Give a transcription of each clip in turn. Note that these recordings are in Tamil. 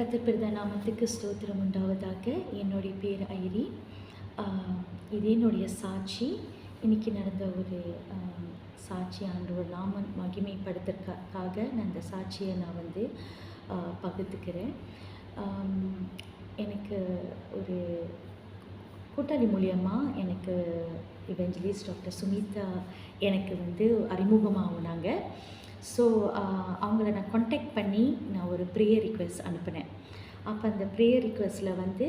கத்தப்பிரத நாமத்துக்கு ஸ்தோத்திரம் உண்டாவதாக. என்னுடைய பேர் ஐரி. இது என்னுடைய சாட்சி. இன்னைக்கு நடந்த ஒரு சாட்சி ஆண்டவர் நாமன் மகிமைப்படுத்துறதுக்காக நான் அந்த சாட்சியை நான் வந்து பகுத்துக்கிறேன் எனக்கு ஒரு கூட்டாளி மூலியமாக எனக்கு இவெஞ்சலிஸ்ட் டாக்டர் சுமிதா எனக்கு வந்து அறிமுகமாகினாங்க. ஸோ uh, அவங்கள நான் காண்டாக்ட் பண்ணி நான் ஒரு ப்ரேயர் ரிக்வெஸ்ட் அனுப்பினேன். அப்போ அந்த ப்ரேயர் ரிக்வெஸ்ட்டில் வந்து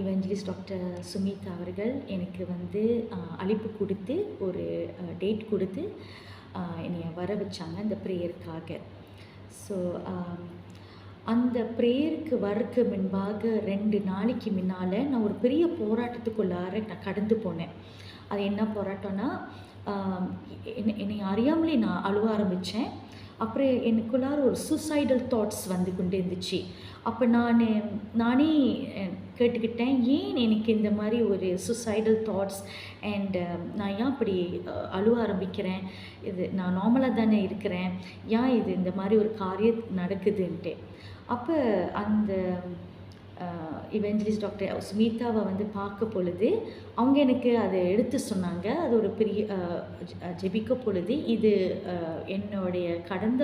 இவெஞ்சலிஸ்ட் டாக்டர் சுமிதா அவர்கள் எனக்கு வந்து அழைப்பு கொடுத்து ஒரு டேட் கொடுத்து என்னை வர வச்சாங்க அந்த ப்ரேயருக்காக ஸோ அந்த ப்ரேயருக்கு வரக்கு முன்பாக ரெண்டு நாளைக்கு முன்னால் நான் ஒரு பெரிய போராட்டத்துக்குள்ளார நான் கடந்து போனேன். அது என்ன போராட்டம்னா என்னை என்னை அறியாமலே நான் அழுவ ஆரம்பித்தேன் அப்புறம் எனக்குள்ளார ஒரு சூசைடல் தாட்ஸ் வந்து கொண்டு இருந்துச்சு. அப்போ நான் நானே கேட்டுக்கிட்டேன் ஏன் எனக்கு இந்த மாதிரி ஒரு சூசைடல் தாட்ஸ் அண்ட் நான் ஏன் இப்படி அழுவ ஆரம்பிக்கிறேன்? இது நான் நார்மலாக தானே இருக்கிறேன். ஏன் இது இந்த மாதிரி ஒரு காரியம் நடக்குதுன்ட்டு? அப்போ அந்த இவெஞ்சலிஸ்ட் டாக்டர் சுமிதாவை வந்து பார்க்க பொழுது அவங்க எனக்கு அதை எடுத்து சொன்னாங்க. அது ஒரு பெரிய ஜெபிக்க பொழுது இது என்னுடைய கடந்த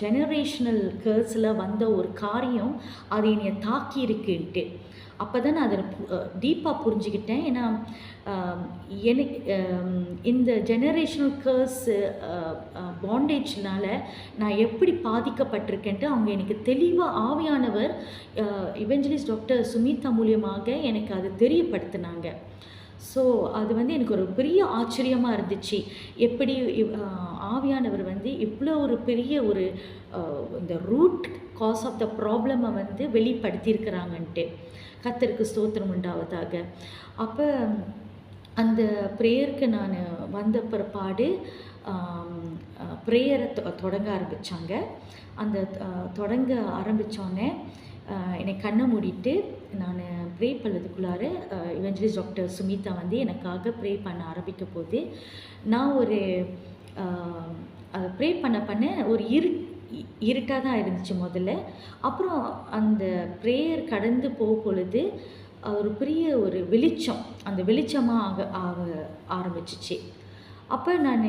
ஜெனரேஷனல் கேர்ஸில் வந்த ஒரு காரியம். அது என்னை தாக்கி இருக்குன்ட்டு அப்போ தான் நான் அதை டீப்பாக புரிஞ்சுக்கிட்டேன். ஏன்னா எனக்கு இந்த ஜெனரேஷனல் கேர்ஸ் பாண்டேஜ்னால நான் எப்படி பாதிக்கப்பட்டிருக்கேன்ட்டு அவங்க எனக்கு தெளிவாக ஆவியானவர் இவெஞ்சலிஸ்ட் டாக்டர் சுமிதா மூலியமாக எனக்கு அது தெரியப்படுத்தினாங்க. ஸோ அது வந்து எனக்கு ஒரு பெரிய ஆச்சரியமாக இருந்துச்சு. எப்படி ஆவியானவர் வந்து இவ்வளோ ஒரு பெரிய ஒரு இந்த ரூட் காஸ் ஆஃப் த ப்ராப்ளமை வந்து வெளிப்படுத்தியிருக்கிறாங்கன்ட்டு. கத்தருக்கு ஸ்தோத்திரம் உண்டாவதாக. அப்போ அந்த ப்ரேயருக்கு நான் வந்த பிற்பாடு ப்ரேயரை தொடங்க ஆரம்பித்தாங்க அந்த தொடங்க ஆரம்பித்தோடனே என்னை கண்ணை மூடிட்டு நான் ப்ரே பண்ணதுக்குள்ளார இவெஞ்சலிஸ் டாக்டர் சுமிதா வந்து எனக்காக ப்ரே பண்ண ஆரம்பிக்க போது நான் ஒரு அதை ப்ரே பண்ண பண்ண ஒரு இரு இருட்டாக தான் இருந்துச்சு முதல்ல. அப்புறம் அந்த ப்ரேயர் கடந்து போகும்பொழுது பொழுது ஒரு பெரிய ஒரு வெளிச்சம் அந்த வெளிச்சமாக ஆக ஆக ஆரம்பிச்சிச்சு. அப்போ நான்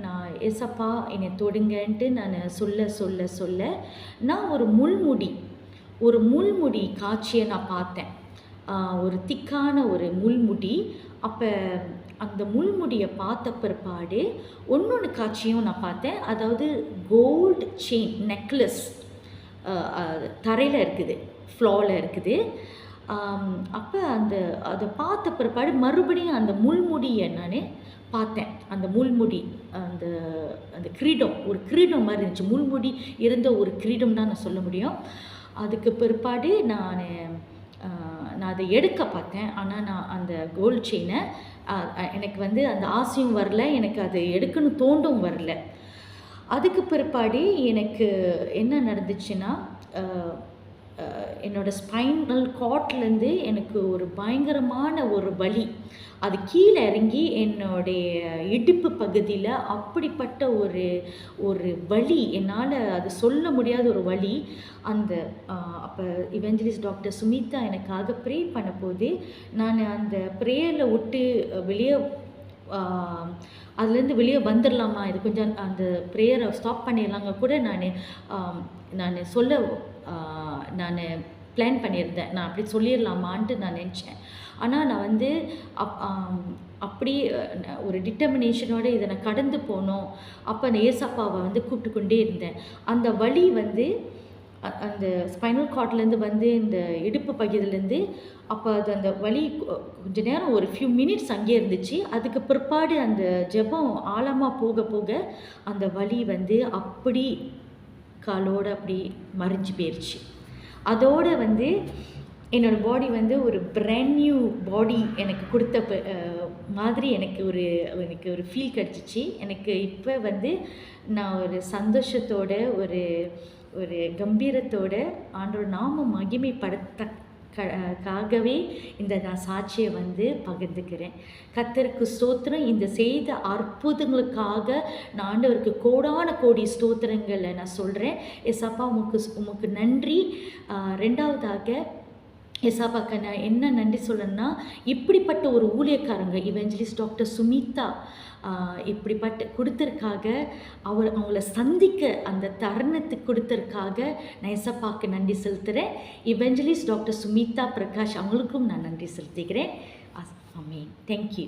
நான் ஏசப்பா என்னை தொடுங்கன்ட்டு நான் சொல்ல சொல்ல சொல்ல நான் ஒரு முள்முடி ஒரு முள்முடி காட்சியை நான் பார்த்தேன். ஒரு திக்கான ஒரு முள்முடி. அப்போ அந்த முள்முடியை பார்த்த பிற்பாடு ஒன்று காட்சியும் நான் பார்த்தேன். அதாவது கோல்டு செயின் நெக்லஸ் தரையில் இருக்குது ஃப்ளோவில் இருக்குது. அப்போ அந்த அதை பார்த்த பிற்பாடு மறுபடியும் அந்த முள்முடியை நான் பார்த்தேன். அந்த முள்முடி அந்த அந்த கிரீடம் ஒரு கிரீடம் மாதிரி இருந்துச்சு. முள்முடி இருந்த ஒரு கிரீடம் தான் நான் சொல்ல முடியும். அதுக்கு பிற்பாடு நான் நான் அதை எடுக்க பார்த்தேன். ஆனால் நான் அந்த கோல்டு செயினை எனக்கு வந்து அந்த ஆசையும் வரல எனக்கு அது எடுக்கணும் தோண்டும் வரல. அதுக்கு பிற்பாடு எனக்கு என்ன நடந்துச்சுன்னா என்னோடய என்னோட ஸ்பைனல் காட்லேருந்து எனக்கு ஒரு பயங்கரமான ஒரு வலி. அது கீழே இறங்கி என்னுடைய இடுப்பு பகுதியில் அப்படிப்பட்ட ஒரு ஒரு வலி. என்னால் அது சொல்ல முடியாத ஒரு வலி. அந்த அப்போ இவெஞ்சலிஸ்ட் டாக்டர் சுமிதா எனக்காக ப்ரே பண்ண போது நான் அந்த ப்ரேயரில் விட்டு வெளியே அதுலேருந்து வெளியே வந்துடலாமா இது கொஞ்சம் அந்த ப்ரேயரை ஸ்டாப் பண்ணிடலாங்க கூட நான் நான் சொல்ல நான் பிளான் பண்ணியிருந்தேன். நான் அப்படி சொல்லிடலாமான்ட்டு நான் நினச்சேன். ஆனால் நான் வந்து அப் அப்படி ஒரு டிட்டர்மினேஷனோடு இதை நான் கடந்து போனோம். அப்போ அந்த ஏசப்பாவை வந்து கூப்பிட்டு கொண்டே இருந்தேன். அந்த வழி வந்து அ- அந்த ஸ்பைனல் கார்ட்லேருந்து வந்து இந்த இடுப்பு பகுதியிலேருந்து அப்போ அது அந்த வழி கொஞ்ச நேரம் ஒரு ஃபியூ மினிட்ஸ் அங்கே இருந்துச்சு. அதுக்கு பிற்பாடு அந்த ஜெபம் ஆழமாக போக போக அந்த வழி வந்து அப்படி காலோடு அப்படி மறைஞ்சு போயிடுச்சு அதோட வந்து என்னோட பாடி வந்து ஒரு பிராண்ட் நியூ பாடி எனக்கு கொடுத்த மாதிரி எனக்கு ஒரு எனக்கு ஒரு ஃபீல் கிடச்சிச்சு. எனக்கு இப்போ வந்து நான் ஒரு சந்தோஷத்தோட ஒரு ஒரு கம்பீரத்தோட ஆண்டோட நாம மகிமைப்படுத்த காகவே இந்த நான் சாட்சியை வந்து பகிர்ந்துக்கிறேன். கத்தருக்கு ஸ்தோத்திரம். இந்த செய்த அற்புதங்களுக்காக நான் ஆண்டவருக்கு கோடான கோடி ஸ்தோத்திரங்களை நான் சொல்கிறேன் எஸ்அப்பா உமக்கு உமக்கு நன்றி. ரெண்டாவதாக எசாபாக்க நான் என்ன நன்றி சொல்லணும்னா இப்படிப்பட்ட ஒரு ஊழியக்காரங்க இவெஞ்சலிஸ்ட் டாக்டர் சுமிதா இப்படிப்பட்ட கொடுத்ததுக்காக அவர் அவங்கள சந்திக்க அந்த தருணத்துக்கு கொடுத்ததுக்காக நான் எசப்பாக்கு நன்றி செலுத்துகிறேன் இவெஞ்சலிஸ்ட் டாக்டர் சுமிதா பிரகாஷ் அவங்களுக்கும் நான் நன்றி செலுத்திக்கிறேன். அமீன் தேங்க்யூ